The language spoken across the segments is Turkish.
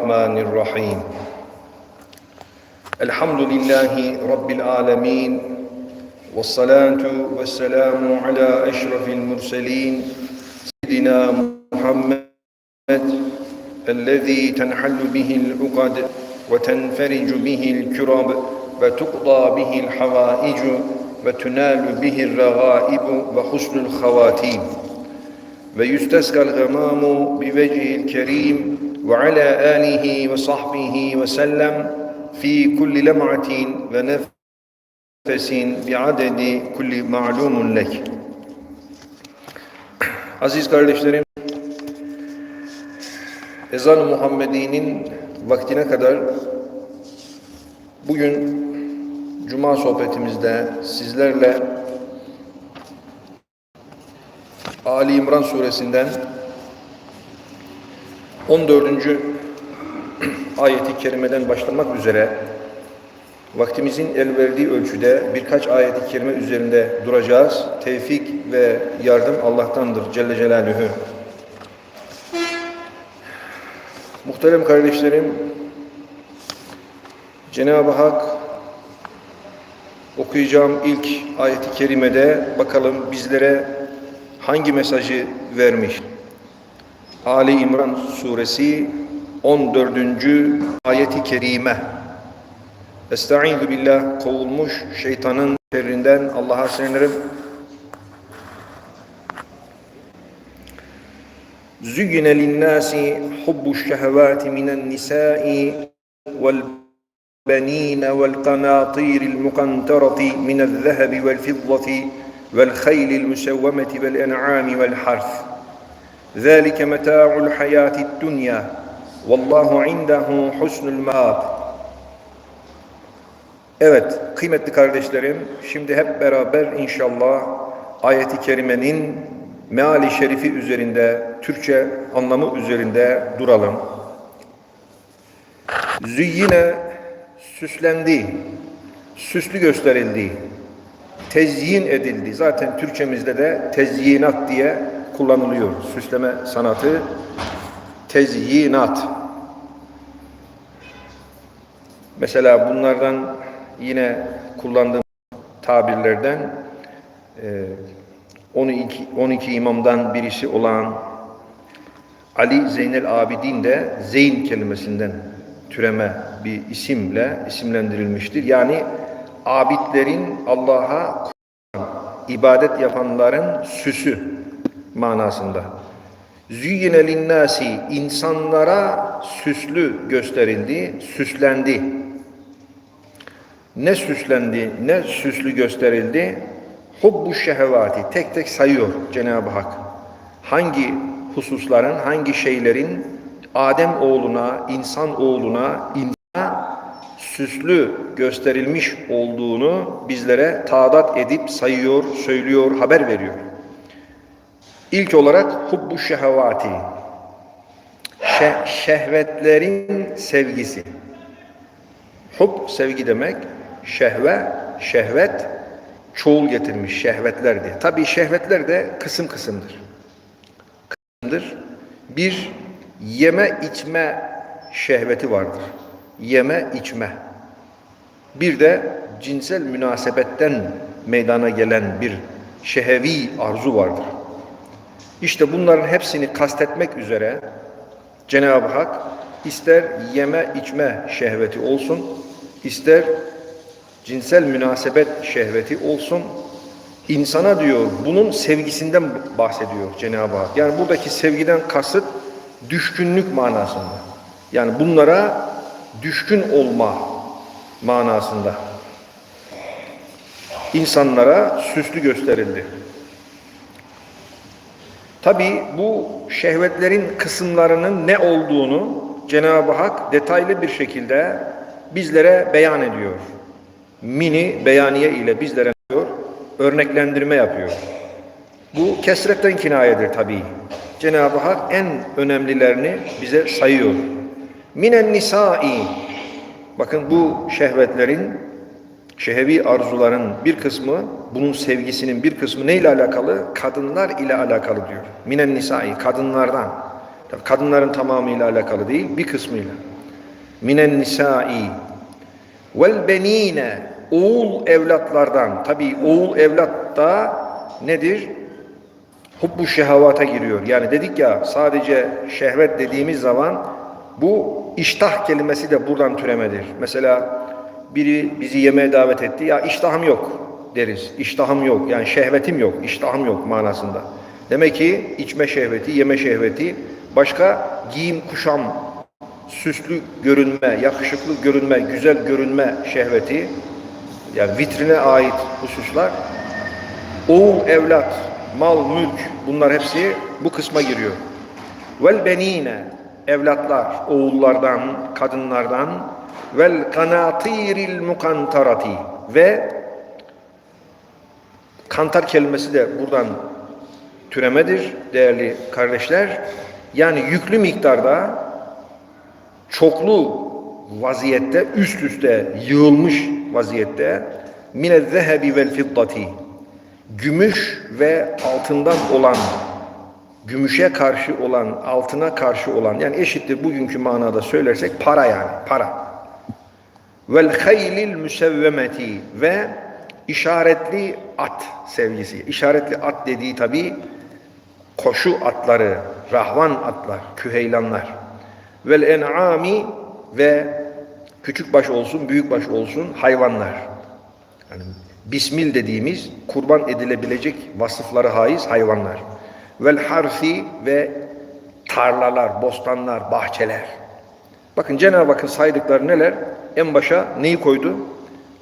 الرحمن الرحيم. الحمد لله رب العالمين والصلاة والسلام على أشرف المرسلين سيدنا محمد الذي تنحل به العقد وتنفرج به الكرب وتقضى به الحوائج وتنال به الرغائب وحسن الخواتيم. ويستسقى الغمام بوجهه الكريم وعلى آله وصحبه وسلم في كل لمعة ونفس بعدد كل معلوم لك Aziz kardeşlerim, ezan-ı Muhammedi'nin vaktine kadar bugün Cuma sohbetimizde sizlerle Ali İmran suresinden 14. ayeti kerimeden başlamak üzere vaktimizin el verdiği ölçüde birkaç ayeti kerime üzerinde duracağız. Tevfik ve yardım Allah'tandır Celle Celaluhu. Muhterem kardeşlerim, Cenab-ı Hak okuyacağım ilk ayeti kerimede bakalım bizlere hangi mesajı vermiş? Ali İmran suresi 14. ayeti kerime. Estaizu billah kovulmuş şeytanın şerrinden Allah'a sığınırım. زُيِّنَ لِلنَّاسِ حُبُّ الشَّهَوَاتِ مِنَ النِّسَاءِ وَالْبَنِينَ وَالْقَنَاطِيرِ الْمُقَنْطَرَةِ مِنَ الذَّهَبِ وَالْفِضَّةِ وَالْخَيْلِ الْمُسَوَّمَةِ وَالْأَنْعَامِ وَالْحَرْثِ ذَلِكَ مَتَاعُ الْحَيَاةِ الدُّنْيَا وَاللّٰهُ عِنْدَهُ حُسْنُ الْمَآبِ Evet kıymetli kardeşlerim şimdi hep beraber inşallah ayeti kerimenin meali şerifi üzerinde, Türkçe anlamı üzerinde duralım. Züyyine süslendi, süslü gösterildi, tezyin edildi. Zaten Türkçemizde de tezyinat diye kullanılıyor. Süsleme sanatı tezyinat. Mesela bunlardan yine kullandığım tabirlerden 12, 12 imamdan birisi olan Ali Zeynel Abidin de Zeyn kelimesinden türeme bir isimle isimlendirilmiştir. Yani abidlerin Allah'a ibadet yapanların süsü manasında. Züyyine linnâsi insanlara süslü gösterildi, süslendi. Ne süslendi, ne süslü gösterildi? Hubbu şehevati tek tek sayıyor Cenab-ı Hak. Hangi hususların, hangi şeylerin Adem oğluna, insan oğluna, insana süslü gösterilmiş olduğunu bizlere taadat edip sayıyor, söylüyor, haber veriyor. İlk olarak hubbu şehevati. Şeh, şehvetlerin sevgisi. Hub sevgi demek. Şehve, şehvet çoğul getirmiş şehvetler diye. Tabii şehvetler de kısım kısımdır. Kısımdır. Bir yeme içme şehveti vardır. Yeme içme. Bir de cinsel münasebetten meydana gelen bir şehevi arzu vardır. İşte bunların hepsini kastetmek üzere Cenab-ı Hak ister yeme içme şehveti olsun, ister cinsel münasebet şehveti olsun, insana diyor bunun sevgisinden bahsediyor Cenab-ı Hak. Yani buradaki sevgiden kasıt düşkünlük manasında. Yani bunlara düşkün olma manasında. İnsanlara süslü gösterildi. Tabi bu şehvetlerin kısımlarının ne olduğunu Cenab-ı Hak detaylı bir şekilde bizlere beyan ediyor. Mini beyaniye ile bizlere diyor, örneklendirme yapıyor. Bu kesretten kinayedir tabi. Cenab-ı Hak en önemlilerini bize sayıyor. Minen nisai Bakın bu şehvetlerin, şehevi arzuların bir kısmı, bunun sevgisinin bir kısmı neyle alakalı? Kadınlar ile alakalı diyor. Minen nisai, kadınlardan. Kadınların tamamıyla alakalı değil, bir kısmıyla. minen nisai vel benine oğul evlatlardan tabi oğul evlat da nedir? Hubbu şehavata giriyor. Yani dedik ya sadece şehvet dediğimiz zaman bu iştah kelimesi de buradan türemedir. Mesela biri bizi yemeğe davet etti. Ya iştahım yok deriz. İştahım yok. Yani şehvetim yok. iştahım yok manasında. Demek ki içme şehveti, yeme şehveti, başka giyim kuşam, süslü görünme, yakışıklı görünme, güzel görünme şehveti, yani vitrine ait hususlar, oğul, evlat, mal, mülk bunlar hepsi bu kısma giriyor. Vel benine evlatlar, oğullardan, kadınlardan vel kanatiril mukantarati ve kantar kelimesi de buradan türemedir değerli kardeşler. Yani yüklü miktarda çoklu vaziyette üst üste yığılmış vaziyette mine zehebi vel fiddati gümüş ve altından olan gümüşe karşı olan altına karşı olan yani eşittir bugünkü manada söylersek para yani para vel haylil müsevvemeti ve işaretli at sevgisi işaretli at dediği tabi koşu atları rahvan atlar küheylanlar vel en'ami ve küçük baş olsun, büyük baş olsun hayvanlar. Yani bismil dediğimiz kurban edilebilecek vasıfları haiz hayvanlar. Vel harfi ve tarlalar, bostanlar, bahçeler. Bakın Cenab-ı Hakk'ın saydıkları neler? En başa neyi koydu?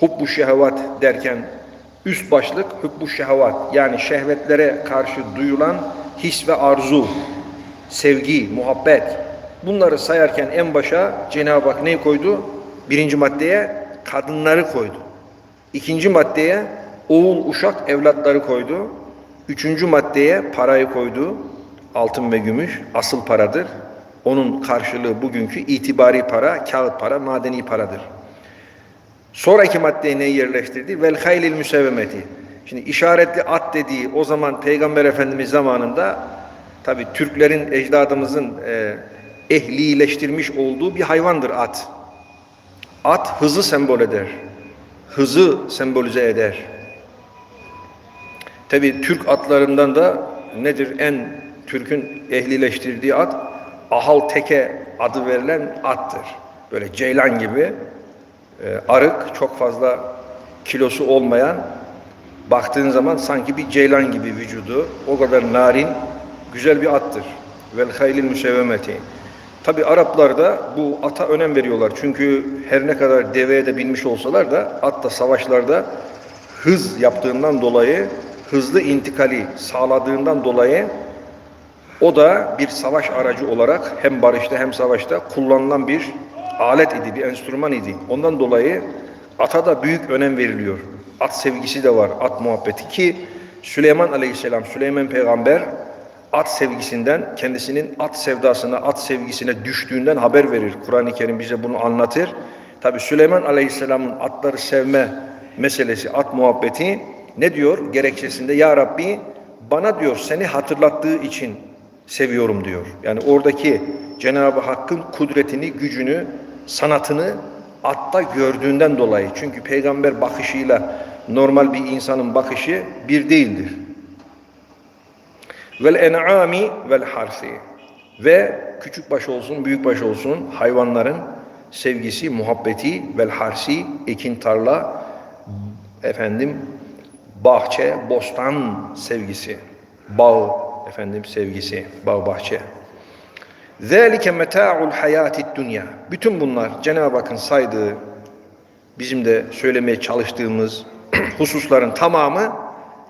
Hubbu şehvat derken üst başlık hubbu şehvat yani şehvetlere karşı duyulan his ve arzu, sevgi, muhabbet, Bunları sayarken en başa Cenab-ı Hak neyi koydu? Birinci maddeye kadınları koydu. İkinci maddeye oğul, uşak, evlatları koydu. Üçüncü maddeye parayı koydu. Altın ve gümüş asıl paradır. Onun karşılığı bugünkü itibari para, kağıt para, madeni paradır. Sonraki maddeye neyi yerleştirdi? Vel haylil müsevvemeti. Şimdi işaretli at dediği o zaman Peygamber Efendimiz zamanında tabi Türklerin, ecdadımızın e, ehlileştirmiş olduğu bir hayvandır at. At hızı sembol eder. Hızı sembolize eder. Tabi Türk atlarından da nedir en Türk'ün ehlileştirdiği at? Ahal teke adı verilen attır. Böyle ceylan gibi e, arık çok fazla kilosu olmayan baktığın zaman sanki bir ceylan gibi vücudu o kadar narin güzel bir attır. Vel haylil müsevvemeti. Tabi Araplar da bu ata önem veriyorlar. Çünkü her ne kadar deveye de binmiş olsalar da at da savaşlarda hız yaptığından dolayı, hızlı intikali sağladığından dolayı o da bir savaş aracı olarak hem barışta hem savaşta kullanılan bir alet idi, bir enstrüman idi. Ondan dolayı ata da büyük önem veriliyor. At sevgisi de var, at muhabbeti ki Süleyman Aleyhisselam, Süleyman Peygamber at sevgisinden, kendisinin at sevdasına, at sevgisine düştüğünden haber verir. Kur'an-ı Kerim bize bunu anlatır. Tabi Süleyman Aleyhisselam'ın atları sevme meselesi, at muhabbeti ne diyor gerekçesinde? Ya Rabbi bana diyor seni hatırlattığı için seviyorum diyor. Yani oradaki Cenab-ı Hakk'ın kudretini, gücünü, sanatını atta gördüğünden dolayı. Çünkü peygamber bakışıyla normal bir insanın bakışı bir değildir vel en'ami vel harsi ve küçük baş olsun büyük baş olsun hayvanların sevgisi, muhabbeti vel harsi ekin tarla efendim bahçe, bostan sevgisi, bağ efendim sevgisi, bağ bahçe. Zalike meta'ul hayatid dünya. Bütün bunlar Cenab-ı Hakk'ın saydığı bizim de söylemeye çalıştığımız hususların tamamı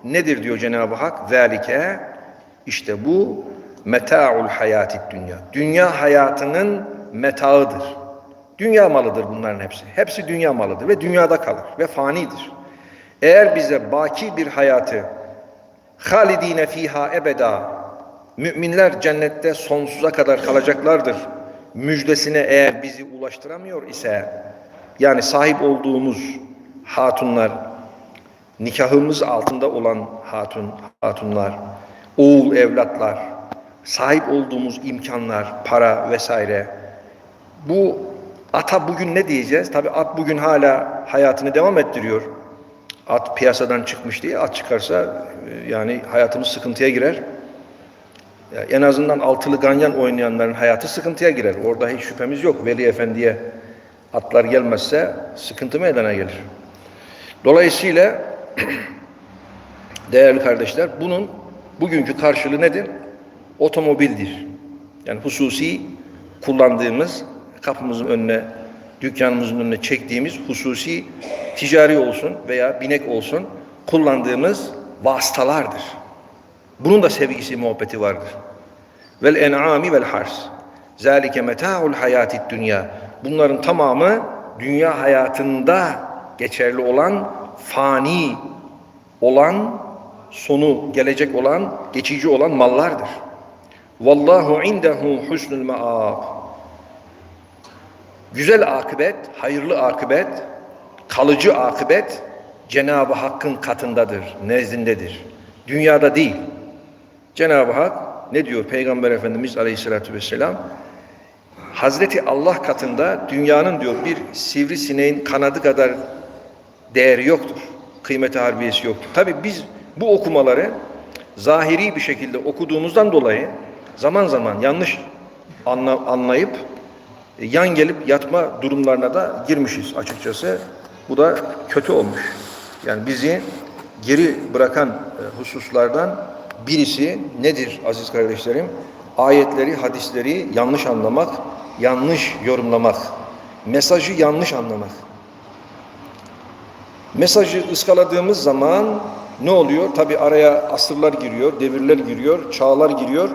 nedir diyor Cenab-ı Hak? Zalike işte bu meta'ul hayatit dünya. Dünya hayatının metağıdır. Dünya malıdır bunların hepsi. Hepsi dünya malıdır ve dünyada kalır ve fanidir. Eğer bize baki bir hayatı halidine fiha ebeda müminler cennette sonsuza kadar kalacaklardır. Müjdesine eğer bizi ulaştıramıyor ise yani sahip olduğumuz hatunlar nikahımız altında olan hatun hatunlar oğul evlatlar, sahip olduğumuz imkanlar, para vesaire bu ata bugün ne diyeceğiz? Tabi at bugün hala hayatını devam ettiriyor. At piyasadan çıkmış diye at çıkarsa e, yani hayatımız sıkıntıya girer. En azından altılı ganyan oynayanların hayatı sıkıntıya girer. Orada hiç şüphemiz yok. Veli Efendi'ye atlar gelmezse sıkıntı meydana gelir. Dolayısıyla değerli kardeşler bunun bugünkü karşılığı nedir? Otomobildir. Yani hususi kullandığımız kapımızın önüne, dükkanımızın önüne çektiğimiz hususi ticari olsun veya binek olsun kullandığımız vasıtalardır. Bunun da sevgisi, muhabbeti vardır. Vel en'ami vel hars. Zalike meta'ul hayatid dünya. Bunların tamamı dünya hayatında geçerli olan, fani olan, sonu gelecek olan, geçici olan mallardır. Vallahu indehu husnul maab. Güzel akıbet, hayırlı akıbet, kalıcı akıbet Cenab-ı Hakk'ın katındadır, nezdindedir. Dünyada değil. Cenab-ı Hak ne diyor Peygamber Efendimiz Aleyhisselatü Vesselam? Hazreti Allah katında dünyanın diyor bir sivrisineğin kanadı kadar değeri yoktur. Kıymeti harbiyesi yoktur. Tabi biz bu okumaları zahiri bir şekilde okuduğumuzdan dolayı zaman zaman yanlış anla, anlayıp yan gelip yatma durumlarına da girmişiz açıkçası. Bu da kötü olmuş. Yani bizi geri bırakan e, hususlardan birisi nedir aziz kardeşlerim? Ayetleri, hadisleri yanlış anlamak, yanlış yorumlamak, mesajı yanlış anlamak. Mesajı ıskaladığımız zaman ne oluyor? Tabi araya asırlar giriyor, devirler giriyor, çağlar giriyor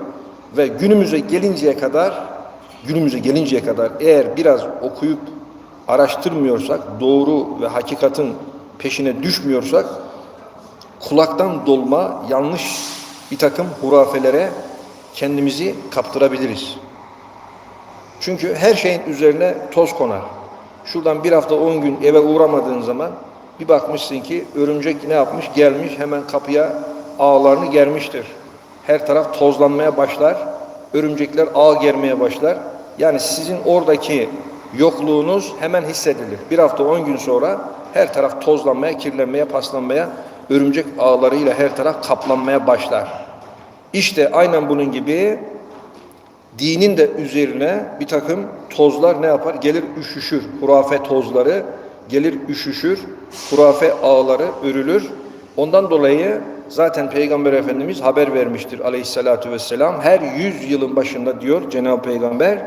ve günümüze gelinceye kadar günümüze gelinceye kadar eğer biraz okuyup araştırmıyorsak, doğru ve hakikatin peşine düşmüyorsak kulaktan dolma yanlış bir takım hurafelere kendimizi kaptırabiliriz. Çünkü her şeyin üzerine toz konar. Şuradan bir hafta on gün eve uğramadığın zaman bir bakmışsın ki örümcek ne yapmış? Gelmiş hemen kapıya ağlarını germiştir. Her taraf tozlanmaya başlar. Örümcekler ağ germeye başlar. Yani sizin oradaki yokluğunuz hemen hissedilir. Bir hafta on gün sonra her taraf tozlanmaya, kirlenmeye, paslanmaya, örümcek ağlarıyla her taraf kaplanmaya başlar. İşte aynen bunun gibi dinin de üzerine bir takım tozlar ne yapar? Gelir üşüşür. Hurafe tozları gelir üşüşür. Hurafe ağları örülür. Ondan dolayı zaten Peygamber Efendimiz haber vermiştir aleyhissalatu vesselam. Her yüz yılın başında diyor Cenab-ı Peygamber,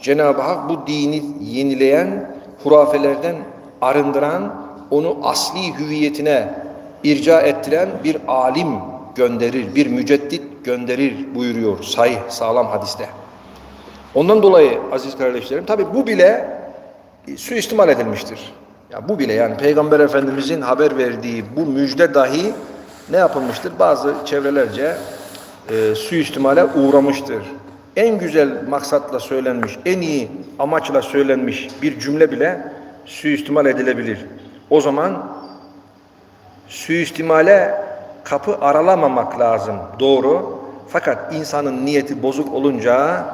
Cenab-ı Hak bu dini yenileyen, hurafelerden arındıran, onu asli hüviyetine irca ettiren bir alim gönderir, bir müceddit gönderir buyuruyor sahih, sağlam hadiste. Ondan dolayı aziz kardeşlerim, tabi bu bile suistimal edilmiştir. Ya bu bile yani Peygamber Efendimizin haber verdiği bu müjde dahi ne yapılmıştır? Bazı çevrelerce e, suistimale uğramıştır. En güzel maksatla söylenmiş, en iyi amaçla söylenmiş bir cümle bile suistimal edilebilir. O zaman suistimale kapı aralamamak lazım. Doğru. Fakat insanın niyeti bozuk olunca,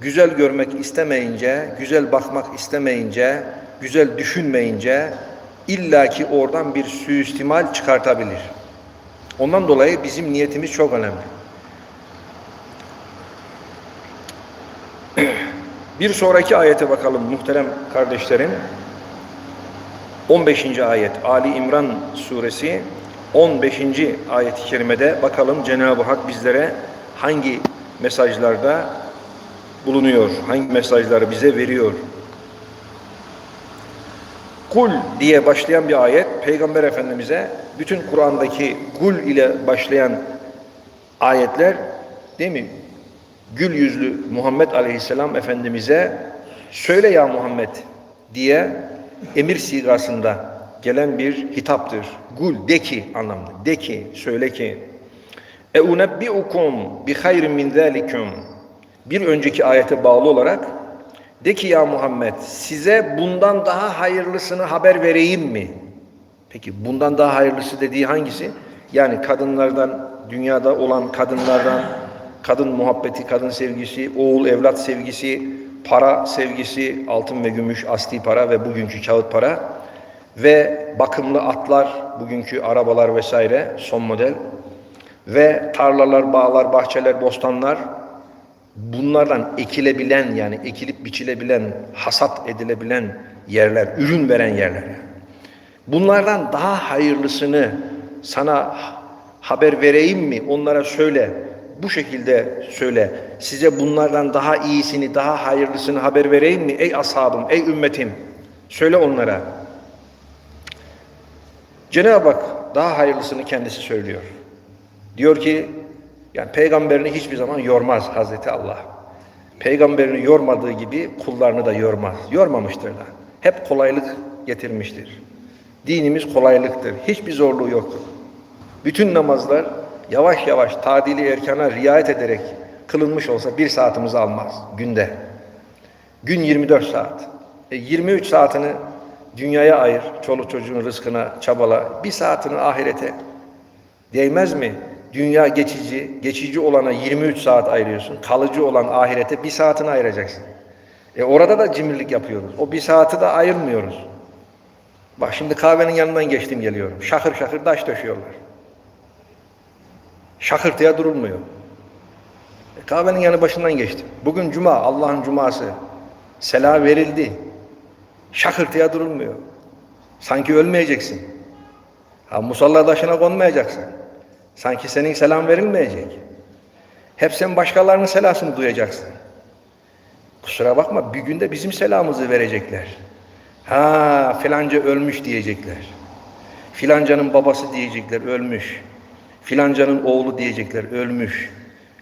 güzel görmek istemeyince, güzel bakmak istemeyince, güzel düşünmeyince illaki oradan bir suistimal çıkartabilir. Ondan dolayı bizim niyetimiz çok önemli. Bir sonraki ayete bakalım muhterem kardeşlerim. 15. ayet Ali İmran suresi 15. ayet-i kerimede bakalım Cenab-ı Hak bizlere hangi mesajlarda bulunuyor, hangi mesajları bize veriyor. Kul diye başlayan bir ayet Peygamber Efendimiz'e bütün Kur'an'daki kul ile başlayan ayetler değil mi? Gül yüzlü Muhammed Aleyhisselam Efendimiz'e söyle ya Muhammed diye emir sigasında gelen bir hitaptır. Gul de ki anlamda. De ki, söyle ki. E unebbiukum bi hayrin min zalikum. Bir önceki ayete bağlı olarak de ki ya Muhammed size bundan daha hayırlısını haber vereyim mi? Peki bundan daha hayırlısı dediği hangisi? Yani kadınlardan, dünyada olan kadınlardan, kadın muhabbeti, kadın sevgisi, oğul evlat sevgisi, para sevgisi, altın ve gümüş, asli para ve bugünkü kağıt para ve bakımlı atlar, bugünkü arabalar vesaire son model ve tarlalar, bağlar, bahçeler, bostanlar bunlardan ekilebilen yani ekilip biçilebilen, hasat edilebilen yerler, ürün veren yerler. Bunlardan daha hayırlısını sana haber vereyim mi? Onlara söyle. Bu şekilde söyle. Size bunlardan daha iyisini, daha hayırlısını haber vereyim mi? Ey ashabım, ey ümmetim. Söyle onlara. Cenab-ı Hak daha hayırlısını kendisi söylüyor. Diyor ki, yani peygamberini hiçbir zaman yormaz Hazreti Allah. Peygamberini yormadığı gibi kullarını da yormaz. Yormamıştır da. Hep kolaylık getirmiştir. Dinimiz kolaylıktır. Hiçbir zorluğu yoktur. Bütün namazlar yavaş yavaş tadili erkana riayet ederek kılınmış olsa bir saatimizi almaz günde. Gün 24 saat. E 23 saatini dünyaya ayır, çoluk çocuğun rızkına çabala. Bir saatini ahirete. Değmez mi? Dünya geçici, geçici olana 23 saat ayırıyorsun. Kalıcı olan ahirete bir saatini ayıracaksın. E orada da cimrilik yapıyoruz. O bir saati de ayırmıyoruz. Bak şimdi kahvenin yanından geçtim geliyorum. Şakır şakır taş döşüyorlar. Şakırtıya durulmuyor. E, kahvenin yanı başından geçtim. Bugün cuma, Allah'ın cuması. Selam verildi. Şakırtıya durulmuyor. Sanki ölmeyeceksin. Ha musalla taşına konmayacaksın. Sanki senin selam verilmeyecek. Hep sen başkalarının selasını duyacaksın. Kusura bakma bir günde bizim selamımızı verecekler. Ha filanca ölmüş diyecekler. Filancanın babası diyecekler ölmüş. Filancanın oğlu diyecekler ölmüş.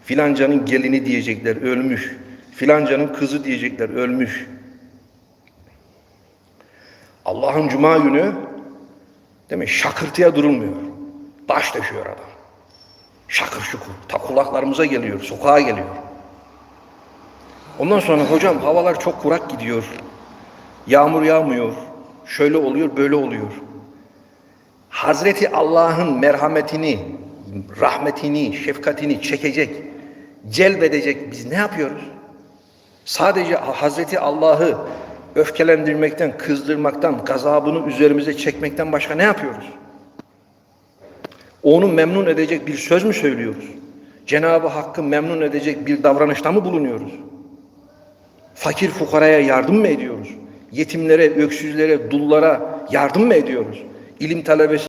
Filancanın gelini diyecekler ölmüş. Filancanın kızı diyecekler ölmüş. Allah'ın cuma günü değil mi? Şakırtıya durulmuyor. Baş döşüyor adam. Şakır şukur. Ta kulaklarımıza geliyor, sokağa geliyor. Ondan sonra hocam havalar çok kurak gidiyor. Yağmur yağmıyor. Şöyle oluyor, böyle oluyor. Hazreti Allah'ın merhametini, rahmetini, şefkatini çekecek, celbedecek biz ne yapıyoruz? Sadece Hazreti Allah'ı öfkelendirmekten, kızdırmaktan, gazabını üzerimize çekmekten başka ne yapıyoruz? Onu memnun edecek bir söz mü söylüyoruz? Cenab-ı Hakk'ı memnun edecek bir davranışta mı bulunuyoruz? Fakir fukaraya yardım mı ediyoruz? Yetimlere, öksüzlere, dullara yardım mı ediyoruz? İlim talebesi